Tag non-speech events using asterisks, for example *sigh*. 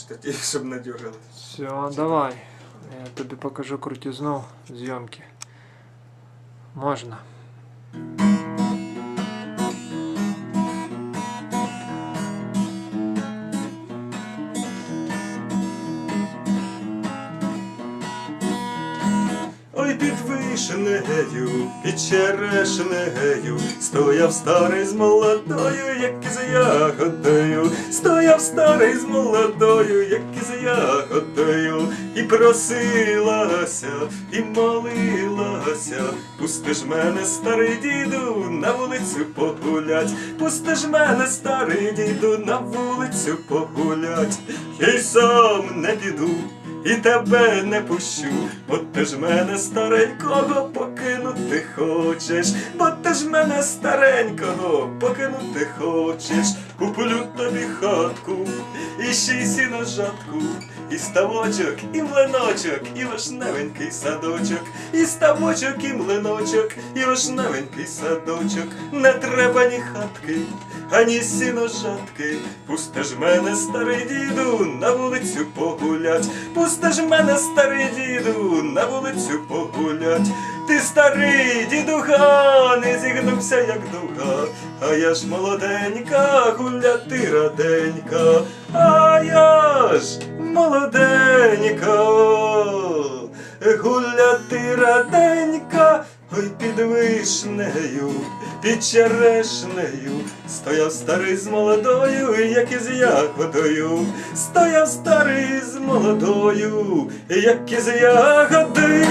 штатів, *laughs* щоб надюжили. Все, давай. Я тобі покажу крутизну зйомки. Можна. Під вишнею, під черешнею, стояв старий з молодою, як із ягодою, стояв старий з молодою, як із ягодою, і просилася, і молилася, пусти ж мене, старий діду, на вулицю погулять, пусти ж мене, старий діду, на вулицю погулять, я й сам не піду і тебе не пущу, бо ти ж мене старенького покинути хочеш, бо ти ж мене старенького покинути хочеш, куплю тобі хатку, і ще й сіножатку, і ставочок, і млиночок, і вишневенький садочок, і ставочок, і млиночок, і вишневенький садочок, не треба ні хатки. Ані сіножатки, пусти ж мене, старий діду, на вулицю погулять, пусти ж мене, старий діду, на вулицю погулять. Ти старий дідуга, не зігнувся, як дуга, а я ж молоденька, гуляти раденька, а я ж молоденька, гуляти раденька, ой під вишнею, під черешнею, стояв старий з молодою, як із ягодою, стояв старий з молодою, як із ягодою.